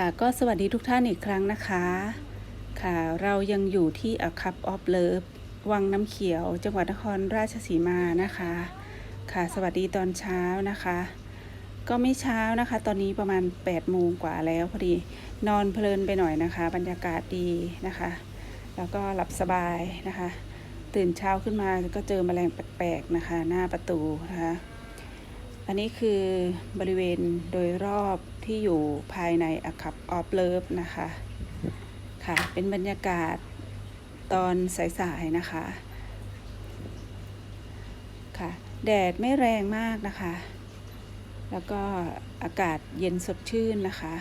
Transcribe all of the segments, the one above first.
ค่ะก็สวัสดีทุกท่านอีกครั้งนะคะ ค่ะเรายังอยู่ที่ A Cup of Love วังน้ำเขียว จังหวัดนครราชสีมานะคะ ค่ะสวัสดีตอนเช้านะคะ ก็ไม่เช้านะคะ ตอนนี้ประมาณ8โมงกว่าแล้วพอดีนอนเพลินไปหน่อยนะคะ บรรยากาศดีนะคะ แล้วก็หลับสบายนะคะ ตื่นเช้าขึ้นมาก็เจอแมลงแปลกๆนะคะ หน้าประตูนะคะ อันนี้คือบริเวณโดยรอบ ที่อยู่ภายในอคับออฟเลิฟนะคะ ค่ะ เป็นบรรยากาศตอนสายๆนะคะ ค่ะ แดดไม่แรงมากนะคะ แล้วก็อากาศเย็นสดชื่นนะคะ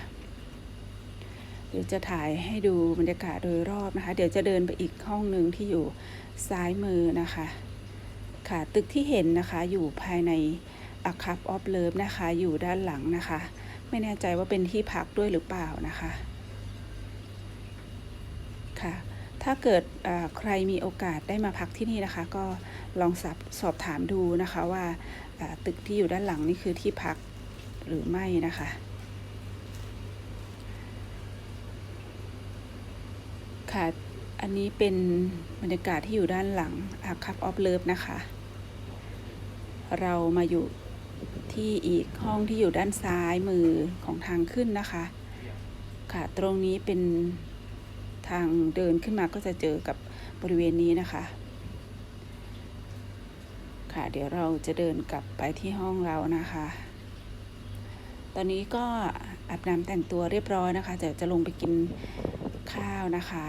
เดี๋ยวจะถ่ายให้ดูบรรยากาศโดยรอบนะคะ เดี๋ยวจะเดินไปอีกห้องหนึ่งที่อยู่ซ้ายมือนะคะ ค่ะ ตึกที่เห็นนะคะอยู่ภายใน a cup of love นะคะ อยู่ด้านหลังนะคะ ไม่แน่ใจว่าเป็นที่พักด้วยหรือเปล่านะคะค่ะถ้าเกิดใครมีโอกาสได้มาพักที่นี่นะคะ ก็ลองสอบสอบถามดูนะคะว่าตึกที่อยู่ด้านหลังนี่คือที่พักหรือไม่นะคะค่ะอันนี้เป็นบรรยากาศที่อยู่ด้านหลัง a cup of love นะคะ เรามาอยู่ ที่อีกห้องที่อยู่ด้านซ้ายมือของทางขึ้นนะคะ ค่ะตรงนี้เป็นทางเดินขึ้นมาก็จะเจอกับบริเวณนี้นะคะ ค่ะเดี๋ยวเราจะเดินกลับไปที่ห้องเรานะคะ ตอนนี้ก็อาบน้ำแต่งตัวเรียบร้อยนะคะเดี๋ยวจะลงไปกินข้าวนะคะ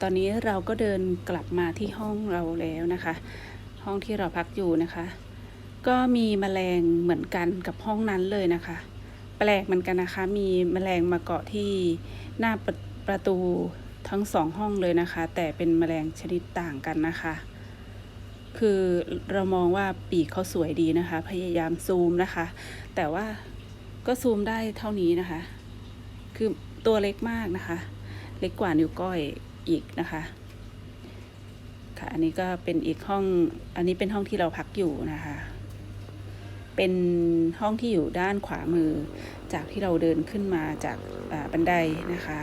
ตอนนี้เราก็เดินกลับมาที่ห้องเราแล้วนะคะ ห้องที่เราพักอยู่นะคะ ก็มีแมลงเหมือนกันกับห้องนั้นเลยนะคะ แปลกเหมือนกันนะคะ มีแมลงมาเกาะที่หน้าประประตูทั้งสองห้องเลยนะคะ แต่เป็นแมลงชนิดต่างกันนะคะ คือเรามองว่าปีกเขาสวยดีนะคะ พยายามซูมนะคะ แต่ว่าก็ซูมได้เท่านี้นะคะ คือตัวเล็กมากนะคะ เล็กกว่านิ้วก้อยอีกนะคะ ค่ะ อันนี้ก็เป็นอีกห้อง อันนี้เป็นห้องที่เราพักอยู่นะคะ เป็นห้องที่อยู่ด้านขวามือ จากที่เราเดินขึ้นมาจากบันไดนะคะ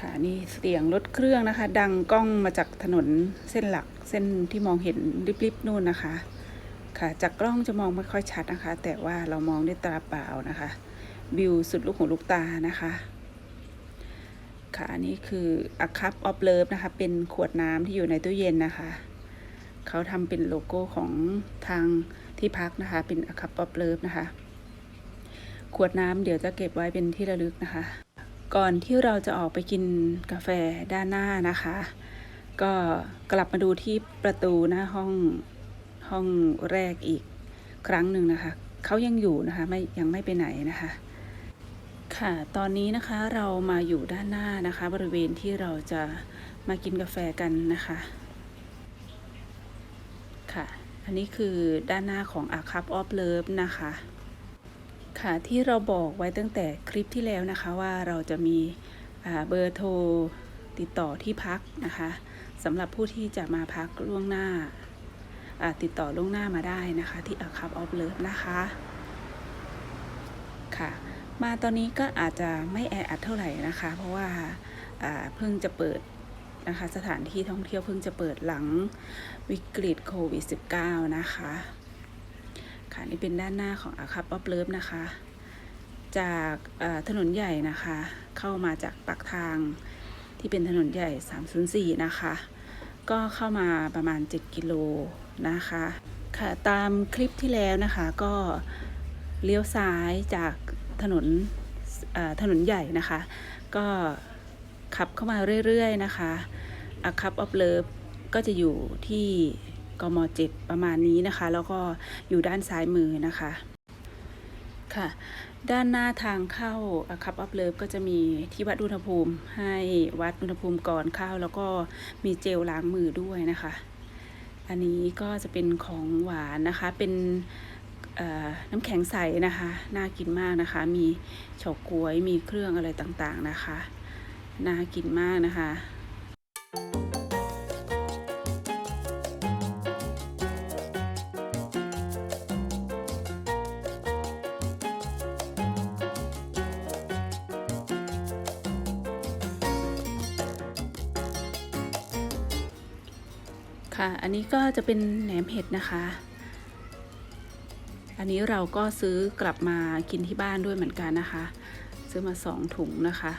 ค่ะนี่เสียงรถเครื่องนะคะ ดังก้องมาจากถนนเส้นหลักเส้นที่มองเห็นริบๆนู่นนะคะ ค่ะ จากกล้องจะมองไม่ค่อยชัดนะคะ แต่ว่าเรามองด้วยตาเปล่านะคะวิวสุดลูกหูลูกตานะคะ ค่ะอันนี้คือ a cup of love นะคะ เป็นขวดน้ำที่อยู่ในตู้เย็นนะคะ เขาทำเป็นโลโก้ของทางที่พักนะคะ เป็น a cup of love นะคะ ขวดน้ำเดี๋ยวจะเก็บไว้เป็นที่ระลึกนะคะ ก่อนที่เราจะออกไปกินกาแฟด้านหน้านะคะ ก็กลับมาดูที่ประตูหน้าห้อง ห้องแรกอีกครั้งหนึ่งนะคะ เขายังอยู่นะคะไม่ยังไม่ไปไหนนะคะ ค่ะตอนนี้นะคะเรามาอยู่ด้านหน้านะคะ บริเวณที่เราจะมากินกาแฟกันนะคะ ค่ะ อันนี้คือด้านหน้าของ A Cup of Love นะคะ ค่ะที่เราบอกไว้ตั้งแต่คลิปที่แล้วนะคะว่าเราจะมีเบอร์โทรติดต่อที่พักนะคะสำหรับผู้ที่จะมาพักล่วงหน้า ติดต่อล่วงหน้ามาได้นะคะ ที่ A Cup of Love นะคะค่ะ มาตอนนี้ก็อาจจะไม่แออัดเท่าไหร่นะคะ เพราะว่าเพิ่งจะเปิดนะคะสถานที่ท่องเที่ยวเพิ่งจะเปิดหลังวิกฤตโควิด -19 นะคะ ค่ะนี่เป็นด้านหน้าของอาคาป๊อปเลิฟนะคะ จากถนนใหญ่นะคะ เข้ามาจากปากทางที่เป็นถนนใหญ่ 304 นะคะ ก็เข้ามาประมาณ 7 กิโล นะคะค่ะตามคลิปที่แล้วนะคะก็เลี้ยวซ้ายจากถนนถนนใหญ่นะคะ ก็ขับเข้ามาเรื่อยๆนะคะอาคับออฟเลิฟก็จะอยู่ที่กม7ประมาณนี้นะคะ แล้วก็อยู่ด้านซ้ายมือนะคะค่ะด้านหน้าทางเข้าคับออฟเลิฟก็จะมีที่วัดอุณหภูมิให้วัดอุณหภูมิก่อนเข้า แล้วก็มีเจลล้างมือด้วยนะคะ อันนี้ก็จะเป็นของหวานนะคะ เป็นน้ำแข็งใสนะคะ น่ากินมากนะคะ มีเฉาก๊วย มีเครื่องอะไรต่างๆนะคะ น่ากินมากนะคะ ค่ะ อันนี้ก็จะเป็นแหนมเห็ดนะคะ อันนี้เราก็ซื้อกลับมากินที่บ้านด้วยเหมือนกันนะคะ ซื้อมาสองถุงนะคะ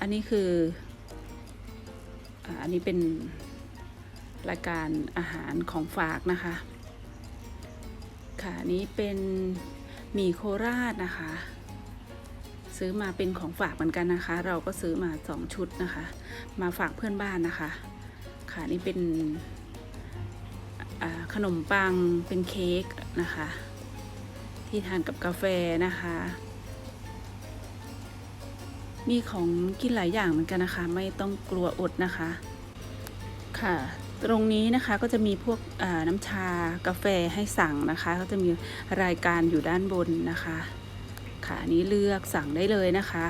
อันนี้คืออันนี้เป็นรายการอาหารของฝากนะคะ ค่ะอันนี้เป็นหมี่โคราชนะคะ ซื้อมาเป็นของฝากเหมือนกันนะคะ เราก็ซื้อมาสองชุดนะคะ มาฝากเพื่อนบ้านนะคะ นี่เป็นขนมปังเป็นเค้กนะคะ ที่ทานกับกาแฟนะคะ มีของกินหลายอย่างเหมือนกันนะคะ ไม่ต้องกลัวอดนะคะ ค่ะ ตรงนี้นะคะก็จะมีพวกน้ำชากาแฟให้สั่งนะคะ ก็จะมีรายการอยู่ด้านบนนะคะ ค่ะนี้เลือกสั่งได้เลยนะคะ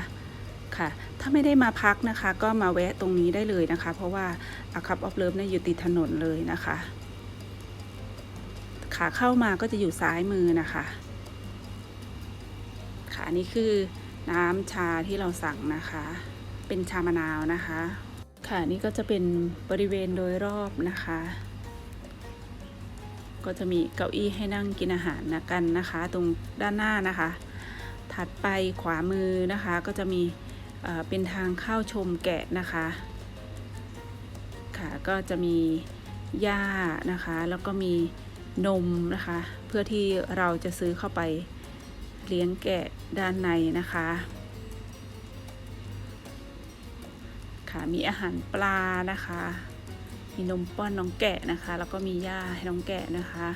ค่ะ ถ้าไม่ได้มาพักนะคะ ก็มาแวะตรงนี้ได้เลยนะคะ เพราะว่าอาคับออฟเลิฟเนี่ยอยู่ติดถนนเลยนะคะ ขาเข้ามาก็จะอยู่ซ้ายมือนะคะค่ะนนี้คือน้ำชาที่เราสั่งนะคะ เป็นชามะนาวนะคะ ค่ะนี่ก็จะเป็นบริเวณโดยรอบนะคะ ก็จะมีเก้าอี้ให้นั่งกินอาหารนะกันนะคะ ตรงด้านหน้านะคะ ถัดไปขวามือนะคะก็จะมี เป็นทางเข้าชมแกะนะคะค่ะก็จะมีหญ้านะคะ แล้วก็มีนมนะคะ เพื่อที่เราจะซื้อเข้าไปเลี้ยงแกะด้านในนะคะค่ะมีอาหารปลานะคะ มีนมป้อนน้องแกะนะคะ แล้วก็มีหญ้าให้น้องแกะนะคะ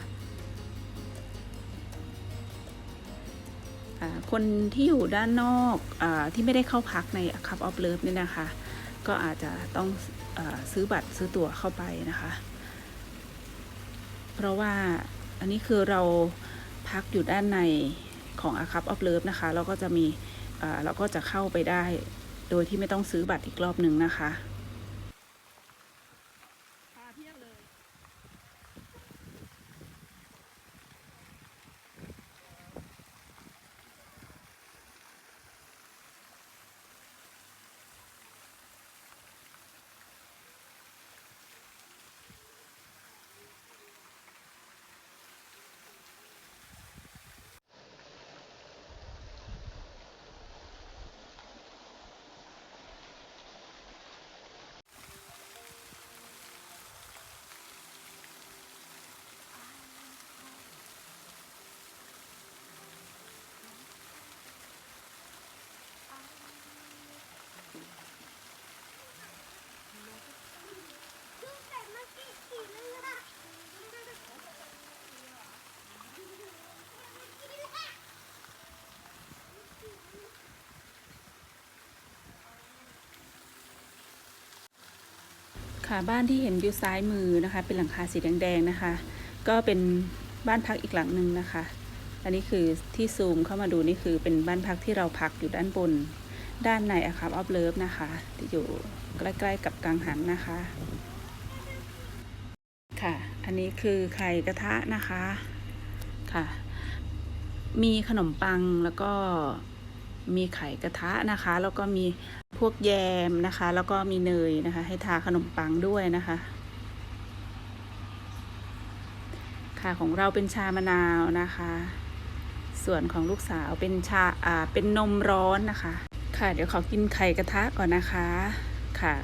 คนที่อยู่ด้านนอกอที่ไม่ได้เข้าพักใน Cup of Love เนี่ยนะคะ ก็อาจจะต้องอซื้อบัตรซื้อตั๋วเข้าไปนะคะ เพราะว่าอันนี้คือเราพักอยู่ด้านในของ a Cup of Love นะคะ เราก็จะมีเราก็จะเข้าไปได้ โดยที่ไม่ต้องซื้อบัตรอีกรอบหนึ่งนะคะ ค่ะบ้านที่เห็นอยู่ซ้ายมือนะคะ เป็นหลังคาสีแดงๆนะคะ ก็เป็นบ้านพักอีกหลังหนึ่งนะคะ อันนี้คือที่ซูมเข้ามาดูนี่คือเป็นบ้านพักที่เราพักอยู่ด้านบน ด้านในอาคาบออฟเลิฟนะคะที่อยู่ใกล้ๆกับกังหันนะคะ ค่ะ อันนี้คือไข่กระทะนะคะค่ะ มีขนมปังแล้วก็มีไข่กระทะนะคะ แล้วก็มี พวกแยมนะคะ แล้วก็มีเนยนะคะ ให้ทาขนมปังด้วยนะคะ ค่ะของเราเป็นชามะนาวนะคะ ส่วนของลูกสาวเป็นชาอ่าเป็นนมร้อนนะคะ ค่ะเดี๋ยวขอกินไข่กระทะก่อนนะคะค่ะ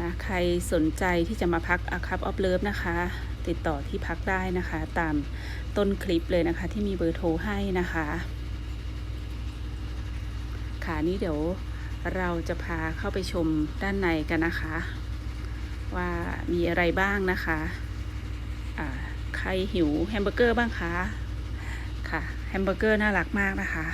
นะใครสนใจที่จะมาพักอาคับออฟเลิฟนะคะ ติดต่อที่พักได้นะคะ ตามต้นคลิปเลยนะคะ ที่มีเบอร์โทรให้นะคะ ค่ะนี่เดี๋ยว เราจะพาเข้าไปชมด้านในกันนะคะ ว่ามีอะไรบ้างนะคะอ่าใครหิวแฮมเบอร์เกอร์บ้างคะค่ะแฮมเบอร์เกอร์น่ารักมากนะคะ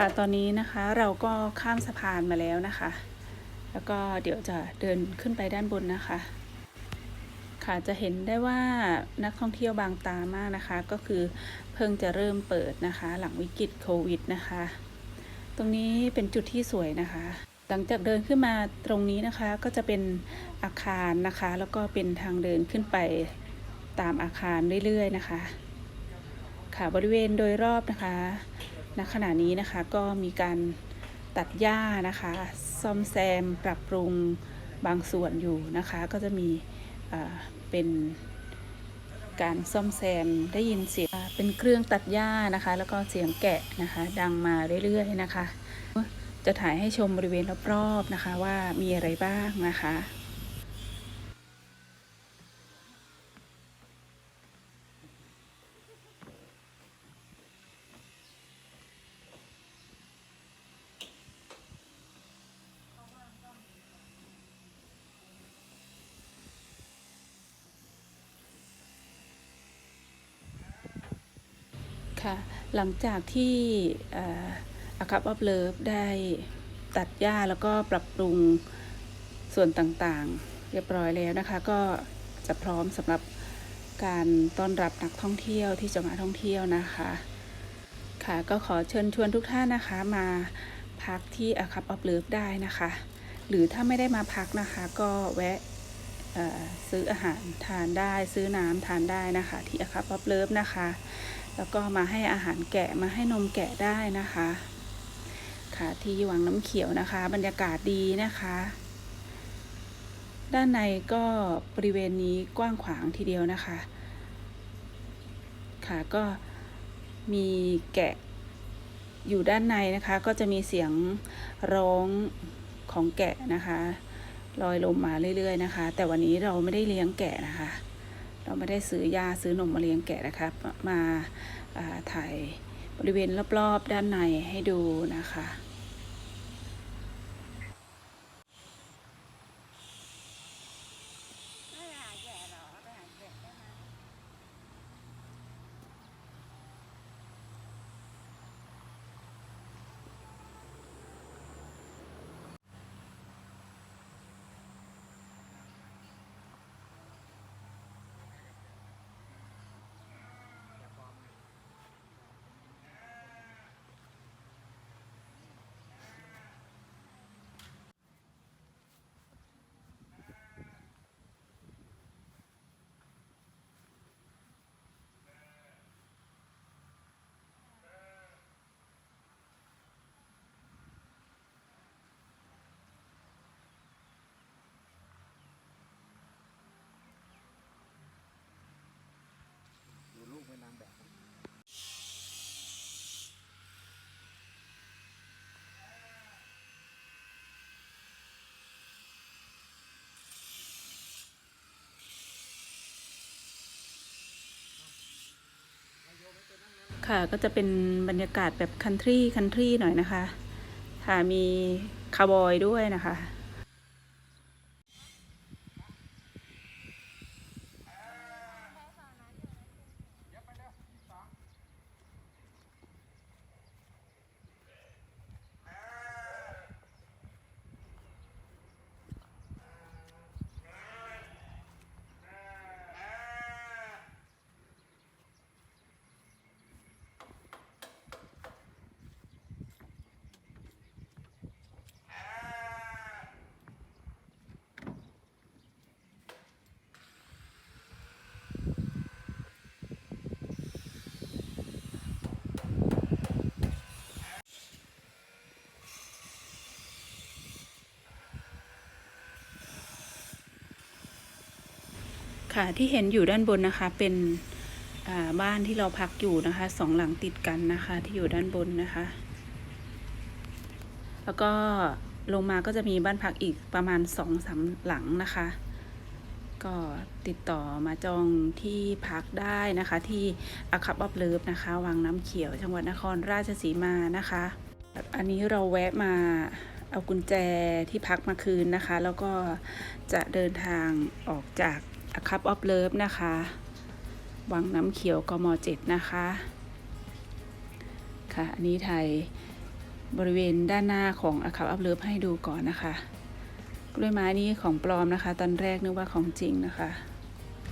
ค่ะตอนนี้นะคะเราก็ข้ามสะพานมาแล้วนะคะ แล้วก็เดี๋ยวจะเดินขึ้นไปด้านบนนะคะ ค่ะจะเห็นได้ว่านักท่องเที่ยวบางตามากนะคะ ก็คือเพิ่งจะเริ่มเปิดนะคะ หลังวิกฤตโควิดนะคะ ตรงนี้เป็นจุดที่สวยนะคะ หลังจากเดินขึ้นมาตรงนี้นะคะก็จะเป็นอาคารนะคะ แล้วก็เป็นทางเดินขึ้นไปตามอาคารเรื่อยๆนะคะ ค่ะบริเวณโดยรอบนะคะ ณขณะนี้นะคะก็มีการตัดหญ้านะคะ ซ่อมแซมปรับปรุงบางส่วนอยู่นะคะ ก็จะมีเป็นการซ่อมแซมได้ยินเสียงเป็นเครื่องตัดหญ้านะคะ แล้วก็เสียงแกะนะคะ ดังมาเรื่อยๆนะคะ จะถ่ายให้ชมบริเวณรอบๆนะคะว่ามีอะไรบ้างนะคะ ค่ะหลังจากที่อาคับอัพเลิฟได้ตัดหญ้าแล้วก็ปรับปรุงส่วนต่างๆ เรียบร้อยแล้วนะคะ ก็จะพร้อมสำหรับการต้อนรับนักท่องเที่ยวที่จะมาท่องเที่ยวนะคะ ค่ะก็ขอเชิญชวนทุกท่านนะคะมาพักที่อาคับอัพเลิฟได้นะคะ หรือถ้าไม่ได้มาพักนะคะ ก็แวะซื้ออาหารทานได้ซื้อน้ำทานได้นะคะ ที่อาคับอัพเลิฟนะคะ แล้วก็มาให้อาหารแกะมาให้นมแกะได้นะคะ ค่ะที่วังน้ำเขียวนะคะ บรรยากาศดีนะคะ ด้านในก็บริเวณนี้กว้างขวางทีเดียวนะคะ ค่ะก็มีแกะอยู่ด้านในนะคะ ก็จะมีเสียงร้องของแกะนะคะลอยลมมาเรื่อย ๆ นะคะ แต่วันนี้เราไม่ได้เลี้ยงแกะนะคะ เราไม่ได้ซื้อยาซื้อนมมาเลี้ยงแกะนะครับมาาถ่ายบริเวณรอบๆด้านในให้ดูนะคะ ค่ะก็จะเป็นบรรยากาศแบบคันทรีคันทรีหน่อยนะคะ ค่ะมีคาร์บอยด้วยนะคะ ค่ะที่เห็นอยู่ด้านบนนะคะเป็นบ้านที่เราพักอยู่นะคะสองหลังติดกันนะคะที่อยู่ด้านบนนะคะ แล้วก็ลงมาก็จะมีบ้านพักอีกประมาณสองสามหลังนะคะ ก็ติดต่อมาจองที่พักได้นะคะที่อาคับอัพเลิฟนะคะวังน้ำเขียวจังหวัดนครราชสีมานะคะ อันนี้เราแวะมาเอากุญแจที่พักมาคืนนะคะ แล้วก็จะเดินทางออกจาก อาคับออฟเลิฟนะคะ วังน้ำเขียวกมเจ็ดนะคะ ค่ะ อันนี้ไทยบริเวณด้านหน้าของอาคาอัพเลิฟให้ดูก่อนนะคะ กล้วยไม้นี้ของปลอมนะคะ ตอนแรกนึกว่าของจริงนะคะ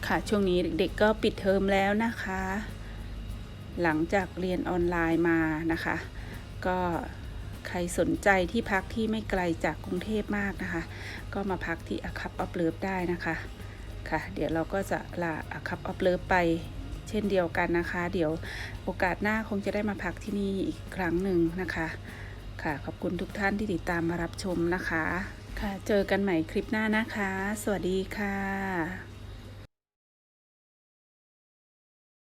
ค่ะ ช่วงนี้เด็กๆก็ปิดเทอมแล้วนะคะ หลังจากเรียนออนไลน์มานะคะ ก็ใครสนใจที่พักที่ไม่ไกลจากกรุงเทพมากนะคะ ก็มาพักที่อคับอัพเลิฟได้นะคะ ค่ะ เดี๋ยวเราก็จะลาอาคับออฟเลิฟไปเช่นเดียวกันนะคะ เดี๋ยวโอกาสหน้าคงจะได้มาพักที่นี่อีกครั้งหนึ่งนะคะ ค่ะขอบคุณทุกท่านที่ติดตามมารับชมนะคะ ค่ะ เจอกันใหม่คลิปหน้านะคะ สวัสดีค่ะ